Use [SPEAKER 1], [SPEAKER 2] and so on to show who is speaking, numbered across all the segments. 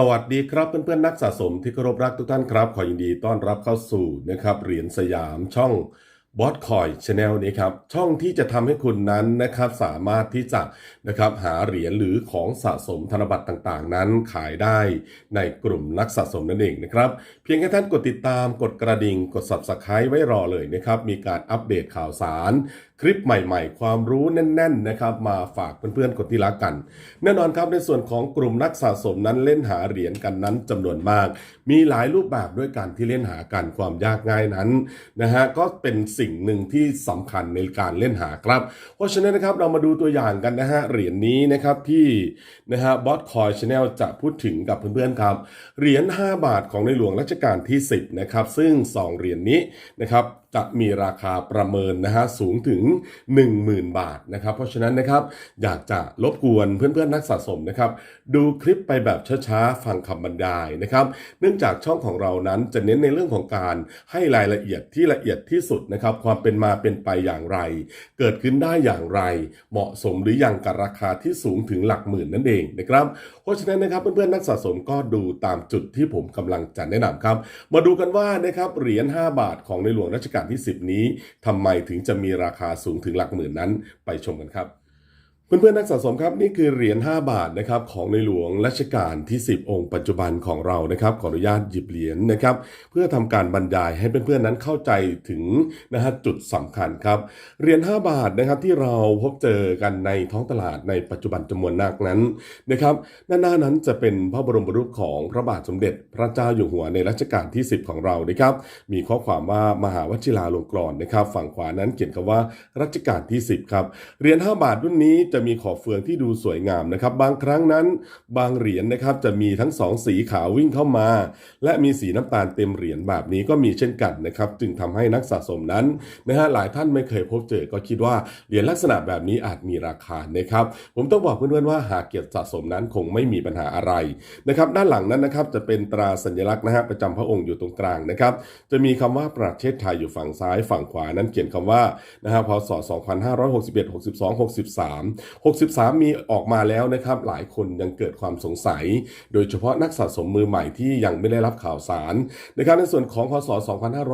[SPEAKER 1] สวัสดีครับเพื่อนๆนักสะสมที่เคารพรักทุกท่านครับ ขอยินดีต้อนรับเข้าสู่นะครับเหรียญสยามช่องบอสคอยชาแนลนี้ครับช่องที่จะทำให้คุณนั้นนะครับสามารถที่จะนะครับหาเหรียญหรือของสะสมธนบัตรต่างๆ นั้นขายได้ในกลุ่มนักสะสมนั่นเองนะครับเพียงแค่ท่านกดติดตามกดกระดิ่งกด subscribe ไว้รอเลยนะครับมีการอัปเดตข่าวสารคลิปใหม่ๆ ความรู้แน่น ๆนะครับ มาฝากเพื่อนๆคนที่รักกัน แน่นอนครับในส่วนของกลุ่มนักสะสมนั้นเล่นหาเหรียญกันนั้นจำนวนมาก มีหลายรูปแบบด้วยการที่เล่นหากันความยากง่ายนั้นนะฮะก็เป็นสิ่งหนึ่งที่สำคัญในการเล่นหาครับ เพราะฉะนั้นนะครับเรามาดูตัวอย่างกันนะฮะเหรียญนี้นะครับที่นะฮะบอสคอยชาแนลจะพูดถึงกับเพื่อนๆครับเหรียญ5บาทของในหลวงรัชกาลที่ 10นะครับซึ่ง 2 เหรียญนี้นะครับจะมีราคาประเมินนะฮะสูงถึง 10,000 บาทนะครับ เพราะฉะนั้นนะครับอยากจะรบกวนเพื่อนๆนักสะสมนะครับ ดูคลิปไปแบบช้าๆฟังคำบรรยายนะครับ เนื่องจากช่องของเรานั้นจะเน้นในเรื่องของการให้รายละเอียดที่ละเอียดที่สุดนะครับ ความเป็นมาเป็นไปอย่างไร เกิดขึ้นได้อย่างไร เหมาะสมหรืออยังกับราคาที่สูงถึงหลักหมื่นนั่นเองนะครับ เพราะฉะนั้นนะครับเพื่อนๆนักสะสมก็ดูตามจุดที่ผมกำลังจะแนะนำครับ มาดูกันว่านะครับเหรียญ5บาทของในหลวงรัชกาลการที่ 10 นี้ทำไมถึงจะมีราคาสูงถึงหลักหมื่นนั้นไปชมกันครับ เพื่อนๆนักสะสมครับนี่คือเหรียญ5บาทนะครับของในหลวงรัชกาลที่ 10 องค์ปัจจุบันของเรานะครับขออนุญาตหยิบเหรียญนะครับ เพื่อทำการบรรยายให้เพื่อนๆนั้นเข้าใจถึงนะฮะจุดสำคัญครับเหรียญ5บาทนะครับที่เราพบเจอกันในท้องตลาดในปัจจุบันจำนวนนักนั้นนะครับด้านหน้านั้นจะเป็นพระบรมรูปของพระบาทสมเด็จพระเจ้าอยู่หัวในรัชกาลที่ 10 ของเรานะครับ มีข้อความว่ามหาวชิราลงกรณ์นะครับ ฝั่งขวานั้นเขียนคำว่ารัชกาลที่ 10 ครับเหรียญ5บาทรุ่นนี้จะมีขอบเฟืองที่ดูสวยงามนะครับ บางครั้งนั้น บางเหรียญนะครับจะมีทั้งสองสีขาววิ่งเข้ามา และมีสีน้ำตาลเต็มเหรียญแบบนี้ก็มีเช่นกันนะครับ จึงทำให้นักสะสมนั้นนะฮะหลายท่านไม่เคยพบเจอก็คิดว่าเหรียญลักษณะแบบนี้อาจมีราคานะครับ ผมต้องบอกเพื่อนๆว่าหากเก็บสะสมนั้นคงไม่มีปัญหาอะไรนะครับด้านหลังนั้นนะครับจะเป็นตราสัญลักษณ์นะฮะประจำพระองค์อยู่ตรงกลางนะครับ จะมีคำว่าประเทศไทยอยู่ฝั่งซ้าย ฝั่งขวานั้นเขียนคำว่านะฮะพศ2561 62 63 63 มีออกมาแล้วนะครับ หลายคนยังเกิดความสงสัย โดยเฉพาะนักสะสมมือใหม่ที่ยังไม่ได้รับข่าวสารนะครับในส่วนของพศ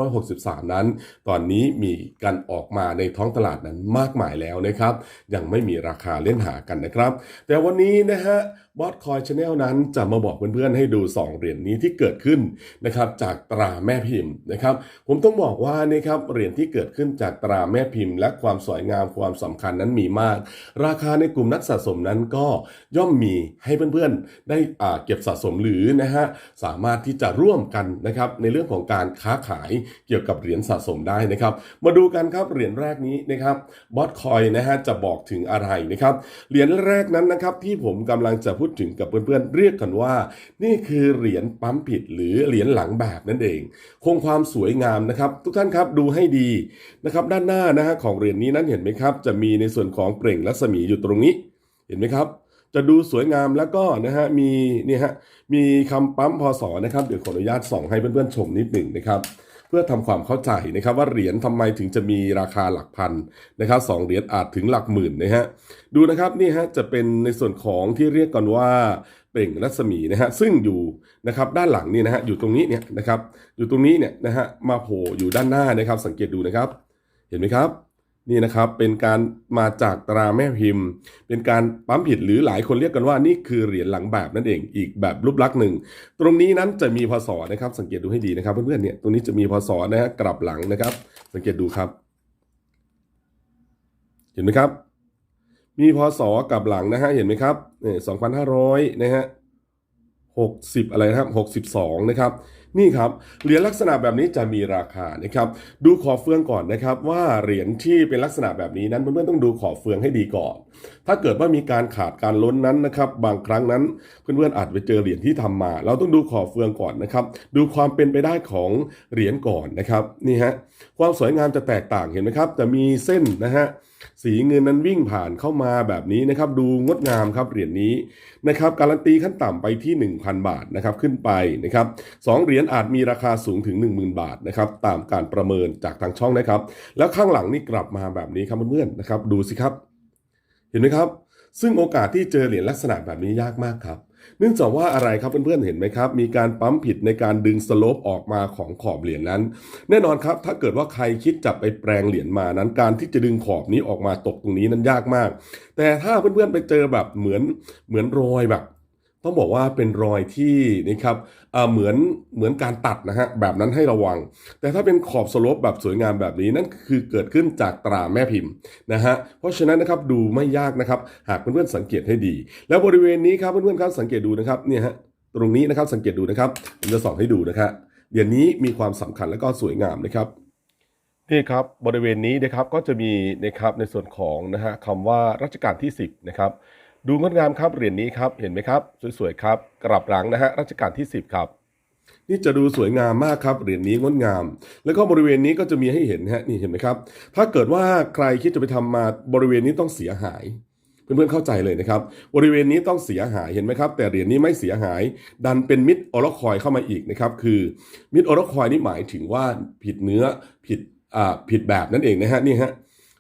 [SPEAKER 1] 2563 นั้น ตอนนี้มีการออกมาในท้องตลาดนั้นมากมายแล้วนะครับ ยังไม่มีราคาเล่นหากันนะครับ แต่วันนี้นะฮะบอสคอยชาแนลนั้นจะมาบอกเพื่อนๆให้ดู 2 เหรียญนี้ที่เกิดขึ้นนะครับจากตราแม่พิมพ์นะครับผมต้องบอกว่านะครับเหรียญที่เกิดขึ้นจากตราแม่พิมพ์ และความสวยงามความสำคัญนั้นมีมาก ราคาในกลุ่มนักสะสมนั้นก็ย่อมมีให้เพื่อนๆ ได้อ่าเก็บสะสมหรือนะฮะสามารถที่จะร่วมกันนะครับในเรื่องของการค้าขายเกี่ยวกับเหรียญสะสมได้นะครับมาดูกันครับเหรียญแรกนี้นะครับบอสคอยนะฮะจะบอกถึงอะไรนะครับเหรียญแรกนั้นนะครับที่ผมกำลังจะพูดถึงกับเพื่อนๆเรียกกันว่า นี่คือเหรียญปั๊มผิดหรือเหรียญหลังแบบนั่นเอง คงความสวยงามนะครับ ทุกท่านครับดูให้ดีนะครับด้านหน้านะฮะของเหรียญนี้นั้นเห็นไหมครับ จะมีในส่วนของเปล่งรัศมีอยู่ตรงนี้ เห็นไหมครับ จะดูสวยงามแล้วก็นะฮะมีเนี่ยฮะมีคำปั๊มพศนะครับเดี๋ยวขออนุญาตส่องให้เพื่อนๆชมนิดหนึ่งนะครับ พื่อทำความเข้าใจนะครับว่าเหรียญทำไมถึงจะมีราคาหลักพันนะครับสองเหรียญอาจถึงหลักหมื่นนะฮะดูนะครับนี่ฮะจะเป็นในส่วนของที่เรียกกันว่าเปล่งรัศมีนะฮะซึ่งอยู่นะครับด้านหลังนี่นะฮะอยู่ตรงนี้เนี่ยนะครับอยู่ตรงนี้เนี่ยนะฮะมาโผล่อยู่ด้านหน้านะครับสังเกตดูนะครับ เห็นไหมครับ นี่นะครับเป็นการมาจากตราแม่พิมพ์ เป็นการปั๊มผิดหรือหลายคนเรียกกันว่านี่คือเหรียญหลังแบบนั่นเองอีกแบบรูปลักษณ์หนึ่ง ตรงนี้นั้นจะมีพศนะครับ สังเกตดูให้ดีนะครับเพื่อนๆเนี่ยตรงนี้จะมีพศนะฮะกลับหลังนะครับ สังเกตดูครับ เห็นไหมครับ มีพศกลับหลังนะฮะเห็นไหมครับเนี่ยสองพันห้าร้อยนะฮะ หกสิบอะไรนะครับหกสิบสองนะครับ นี่ครับ เหรียญลักษณะแบบนี้จะมีราคานะครับ ดูขอบเฟืองก่อนนะครับ ว่าเหรียญที่เป็นลักษณะแบบนี้นั้นเพื่อนๆต้องดูขอบเฟืองให้ดีก่อน ถ้าเกิดว่ามีการขาดการล้นนั้นนะครับ บางครั้งนั้นเพื่อนๆอาจไปเจอเหรียญที่ทำมา เราต้องดูขอบเฟืองก่อนนะครับ ดูความเป็นไปได้ของเหรียญก่อนนะครับ นี่ฮะ ความสวยงามจะแตกต่างเห็นไหมครับ จะมีเส้นนะฮะ สีเงินนั้นวิ่งผ่านเข้ามาแบบนี้นะครับ ดูงดงามครับเหรียญนี้นะครับ การันตีขั้นต่ำไปที่ 1,000 บาทนะครับขึ้นไปนะครับสองเหรียญอาจมีราคาสูงถึง 10,000 บาทนะครับตามการประเมินจากทางช่องนะครับ แล้วข้างหลังนี่กลับมาแบบนี้ครับเพื่อนๆนะครับ ดูสิครับ เห็นไหมครับ ซึ่งโอกาสที่เจอเหรียญลักษณะแบบนี้ยากมากครับ เนื่องจากว่าอะไรครับเพื่อนๆเห็นไหมครับ มีการปั๊มผิดในการดึงสโลปออกมาของขอบเหรียญนั้น แน่นอนครับ ถ้าเกิดว่าใครคิดจะไปแปลงเหรียญมานั้น การที่จะดึงขอบนี้ออกมาตกตรงนี้นั้นยากมาก แต่ถ้าเพื่อนๆไปเจอแบบเหมือนเหมือนรอยแบบ ต้องบอกว่าเป็นรอยที่นะครับเหมือนเหมือนการตัดนะฮะแบบนั้นให้ระวัง แต่ถ้าเป็นขอบสโลปแบบสวยงามแบบนี้นั่นคือเกิดขึ้นจากตราแม่พิมพ์นะฮะเพราะฉะนั้นนะครับดูไม่ยากนะครับ หากเพื่อนๆสังเกตให้ดี แล้วบริเวณนี้ครับเพื่อนๆครับสังเกตดูนะครับเนี่ยฮะตรงนี้นะครับสังเกตดูนะครับผมจะส่องให้ดูนะครับเหรียญนี้มีความสำคัญและก็สวยงามนะครับนี่ครับบริเวณนี้นะครับก็จะมีนะครับในส่วนของนะฮะคำว่ารัชกาลที่ 10นะครับ ดูงดงามครับเหรียญนี้ครับเห็นไหมครับ สวยๆครับ กลับหลังนะฮะรัชกาลที่ 10 ครับ นี่จะดูสวยงามมากครับเหรียญนี้งดงาม แล้วก็บริเวณนี้ก็จะมีให้เห็นฮะนี่เห็นไหมครับ ถ้าเกิดว่าใครคิดจะไปทำมาบริเวณนี้ต้องเสียหายเพื่อนๆเข้าใจเลยนะครับ บริเวณนี้ต้องเสียหายเห็นไหมครับ แต่เหรียญนี้ไม่เสียหาย ดันเป็นมิดออร์คอยเข้ามาอีกนะครับ คือมิดออร์คอยนี่หมายถึงว่าผิดเนื้อผิดอ่าผิดแบบนั่นเองนะฮะนี่ฮะ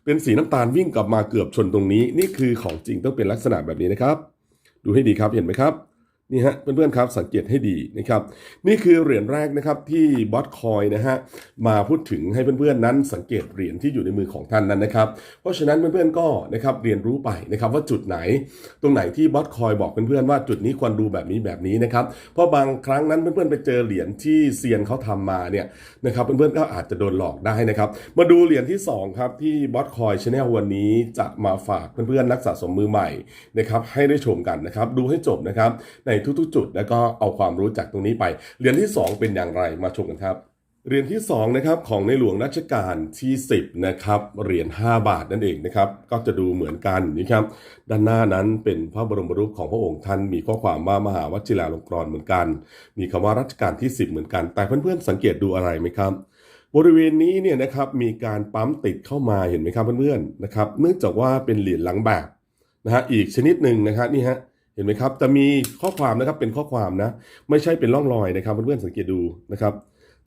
[SPEAKER 1] เป็นสีน้ำตาลวิ่งกลับมาเกือบชนตรงนี้ นี่คือของจริงต้องเป็นลักษณะแบบนี้นะครับ ดูให้ดีครับเห็นไหมครับ นี่ฮะเพื่อนๆครับสังเกตให้ดีนะครับ นี่คือเหรียญแรกนะครับที่บอสคอยนะฮะมาพูดถึงให้เพื่อนๆนั้นสังเกตเหรียญที่อยู่ในมือของท่านนั้นนะครับ เพราะฉะนั้นเพื่อนๆก็นะครับเรียนรู้ไปนะครับว่าจุดไหน ตรงไหนที่บอสคอยบอกเพื่อนๆว่าจุดนี้ควรดูแบบนี้แบบนี้นะครับเพราะบางครั้งนั้นเพื่อนๆไปเจอเหรียญที่เซียนเขาทำมาเนี่ยนะครับเพื่อนๆก็อาจจะโดนหลอกได้นะครับ มาดูเหรียญที่สองครับที่บอสคอยชาแนลวันนี้จะมาฝากเพื่อนๆนักสะสมมือใหม่นะครับให้ได้ชมกันนะครับดูให้จบนะครับในทุกๆ จุด แล้วก็เอาความรู้จากตรงนี้ไป เหรียญที่สองเป็นอย่างไรมาชมกันครับเหรียญที่2นะครับของในหลวงรัชกาลที่ 10นะครับเหรียญ5บาทนั่นเองนะครับก็จะดูเหมือนกันนะครับด้านหน้านั้นเป็นพระบรมรูปของพระองค์ท่านมีข้อความว่ามหาวชิราลงกรณ์เหมือนกัน มีคำว่ารัชกาลที่ 10 เหมือนกัน แต่เพื่อนๆสังเกตดูอะไรไหมครับบริเวณนี้เนี่ยนะครับมีการปั๊มติดเข้ามาเห็นไหมครับเพื่อนๆนะครับเนื่องจากว่าเป็นเหรียญหลังแบบนะฮะอีกชนิดหนึ่งนะครับนี่ฮะเเห็นไหมครับจะมีข้อความนะครับเป็นข้อความนะ ไม่ใช่เป็นร่องรอยนะครับเพื่อนๆสังเกตดูนะครับ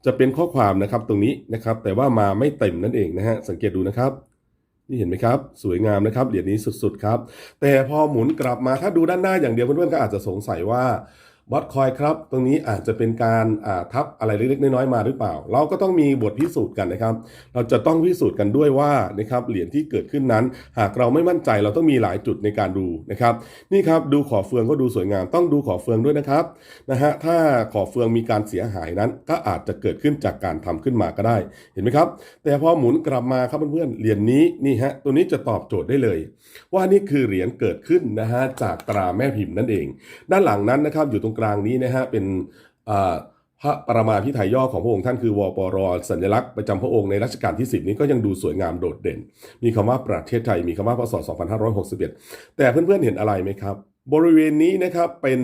[SPEAKER 1] จะเป็นข้อความนะครับตรงนี้นะครับ แต่ว่ามาไม่เต็มนั่นเองนะฮะสังเกตดูนะครับนี่เห็นไหมครับ สวยงามนะครับเหรียญนี้สุดๆครับ แต่พอหมุนกลับมาถ้าดูด้านหน้าอย่างเดียวเพื่อนๆก็อาจจะสงสัยว่า บอสคอยครับตรงนี้อาจจะเป็นการทับอะไรเล็กๆน้อยๆมาหรือเปล่า เราก็ต้องมีบทพิสูจน์กันนะครับ เราจะต้องพิสูจน์กันด้วยว่านะครับเหรียญที่เกิดขึ้นนั้น หากเราไม่มั่นใจเราต้องมีหลายจุดในการดูนะครับ นี่ครับดูขอเฟืองก็ดูสวยงามต้องดูขอเฟืองด้วยนะครับนะฮะถ้าขอเฟืองมีการเสียหายนั้น ก็อาจจะเกิดขึ้นจากการทำขึ้นมาก็ได้ เห็นไหมครับ แต่พอหมุนกลับมาครับเพื่อนๆเหรียญนี้นี่ฮะตัวนี้จะตอบโจทย์ได้เลย ว่านี่คือเหรียญเกิดขึ้นนะฮะจากตราแม่พิมพ์นั่นเอง ด้านหลังนั้นนะครับอยู่ตรงกลางนี้นะฮะเป็นพระประมาพิไทยย่อของพระองค์ท่านคือวปรสัญลักษณ์ประจำพระองค์ในรัชกาลที่ 10 นี้ก็ยังดูสวยงามโดดเด่น มีคำว่าประเทศไทยมีคำว่าพศ 2561 แต่เพื่อนๆเห็นอะไรไหมครับ บริเวณนี้นะครับเป็น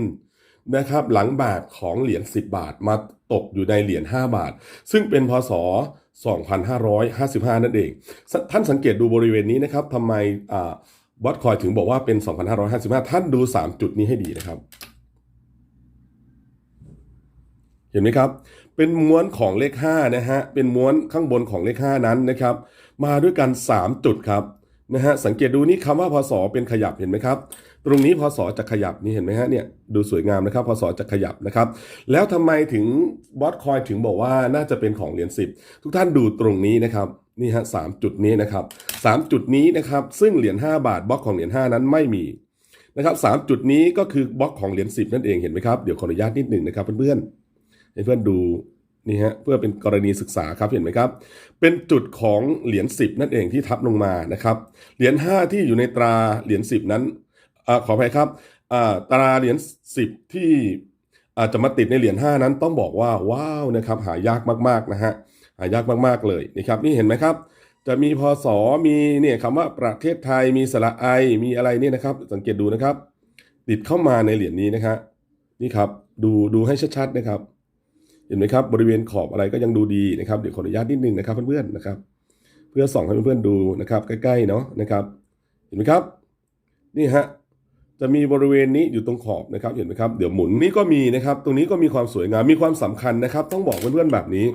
[SPEAKER 1] นะครับหลังบาทของเหรียญ10 บาทมาตกอยู่ในเหรียญ5บาท ซึ่งเป็นพศ 2555 นั่นเอง ท่านสังเกตดูบริเวณนี้นะครับทำไมวัดคอยถึงบอกว่าเป็น 2555 ท่านดู 3 จุดนี้ให้ดีนะครับ เห็นไหมครับ เป็นม้วนของเลข5นะฮะ เป็นม้วนข้างบนของเลข 5 นั้นนะครับ มาด้วยกัน 3 จุดครับนะฮะ สังเกตดูนี่คำว่าพศเป็นขยับเห็นไหมครับ ตรงนี้พศจะขยับนี่เห็นไหมฮะเนี่ยดูสวยงามนะครับพศจะขยับนะครับ แล้วทำไมถึงบอสคอยถึงบอกว่าน่าจะเป็นของเหรียญ10 ทุกท่านดูตรงนี้นะครับนี่ฮะสามจุดนี้นะครับสามจุดนี้นะครับซึ่งเหรียญ5บาทบล็อกของเหรียญ5นั้นไม่มีนะครับสามจุดนี้ก็คือบล็อกของเหรียญ10 นั่นเองเห็นไหมครับเดี๋ยวขออนุญาตนิดหนึ่งนะครับเพื่อนๆ ให้เพื่อนดูนี่ฮะเพื่อเป็นกรณีศึกษาครับเห็นไหมครับ เป็นจุดของเหรียญ10 นั่นเองที่ทับลงมานะครับ เหรียญ5 ที่อยู่ในตราเหรียญ10 นั้นอขออภัยครับตราเหรียญ10 ที่อาจจะมาติดในเหรียญ5นั้นต้องบอกว่าว้าวนะครับหายากมากๆนะฮะหายากมากๆเลยนะครับนี่เห็นไหมครับ จะมีพศมีเนี่ยคำว่าประเทศไทยมีสระไอมีอะไรนี่นะครับ สังเกตดูนะครับ ติดเข้ามาในเหรียญนี้นะครับนี่ครับดูดูให้ชัดๆนะครับ เห็นไหมครับบริเวณขอบอะไรก็ยังดูดีนะครับเดี๋ยวขออนุญาตนิดนึงนะครับเพื่อนๆนะครับ เพื่อส่องให้เพื่อนๆดูนะครับใกล้ๆเนาะนะครับเห็นไหมครับนี่ฮะจะมีบริเวณนี้อยู่ตรงขอบนะครับเห็นไหมครับเดี๋ยวหมุนนี่ก็มีนะครับตรงนี้ก็มีความสวยงามมีความสำคัญนะครับ ต้องบอกเพื่อนๆแบบนี้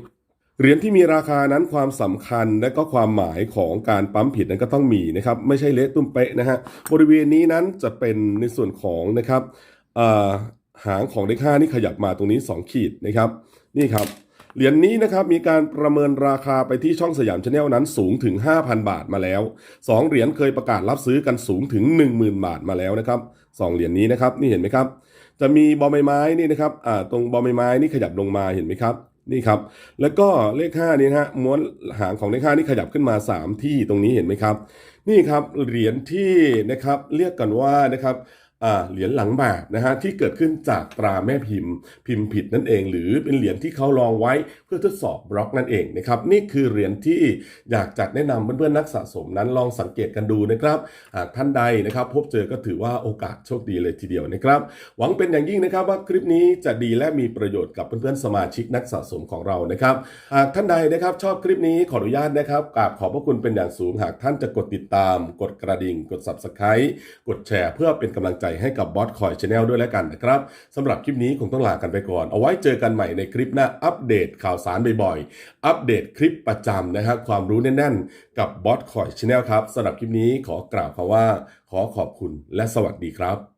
[SPEAKER 1] เหรียญที่มีราคานั้นความสำคัญและก็ความหมายของการปั๊มผิดนั้นก็ต้องมีนะครับไม่ใช่เละตุ้มเป๊ะนะฮะบริเวณนี้นั้นจะเป็นในส่วนของนะครับหางของเลขห้านี่ขยับมาตรงนี้ 2 ขีดนะครับ นี่ครับเหรียญนี้นะครับมีการประเมินราคาไปที่ช่องสยามชาแนลนั้นสูงถึง 5,000 บาทมาแล้ว 2 เหรียญเคยประกาศรับซื้อกันสูงถึง 10,000 บาทมาแล้วนะครับสองเหรียญนี้นะครับนี่เห็นไหมครับ จะมีบอใบไม้นี่นะครับอ่าตรงบอใบไม้นี่ขยับลงมาเห็นไหมครับนี่ครับ แล้วก็เลข5นี้นะฮะม้วนหางของเลข5นี่ขยับขึ้นมา 3 ที่ตรงนี้เห็นไหมครับ นี่ครับเหรียญที่นะครับเรียกกันว่านะครับ เหรียญหลังแบบนะฮะที่เกิดขึ้นจากตราแม่พิมพ์ พิมพ์ผิดนั่นเอง หรือเป็นเหรียญที่เขาลองไว้เพื่อทดสอบบล็อกนั่นเองนะครับนี่คือเหรียญที่อยากจัดแนะนำเพื่อนๆนักสะสมนั้นลองสังเกตกันดูนะครับหากท่านใดนะครับพบเจอก็ถือว่าโอกาสโชคดีเลยทีเดียวนะครับ หวังเป็นอย่างยิ่งนะครับว่าคลิปนี้จะดีและมีประโยชน์กับเพื่อนๆสมาชิกนักสะสมของเรานะครับหากท่านใดนะครับชอบคลิปนี้ขออนุญาตนะครับกราบขอบพระคุณเป็นอย่างสูงหากท่านจะกดติดตาม กดกระดิ่ง กด subscribe กดแชร์เพื่อเป็นกำลังใจให้กับบอสคอยชาแนลด้วยแล้วกันนะครับสำหรับคลิปนี้คงต้องลากันไปก่อน เอาไว้เจอกันใหม่ในคลิปหน้าอัปเดตข่าวสารบ่อยๆ อัปเดตคลิปประจำนะครับความรู้แน่นๆ กับบอสคอยชาแนลครับสำหรับคลิปนี้ขอกล่าวคำว่า ขอขอบคุณและสวัสดีครับ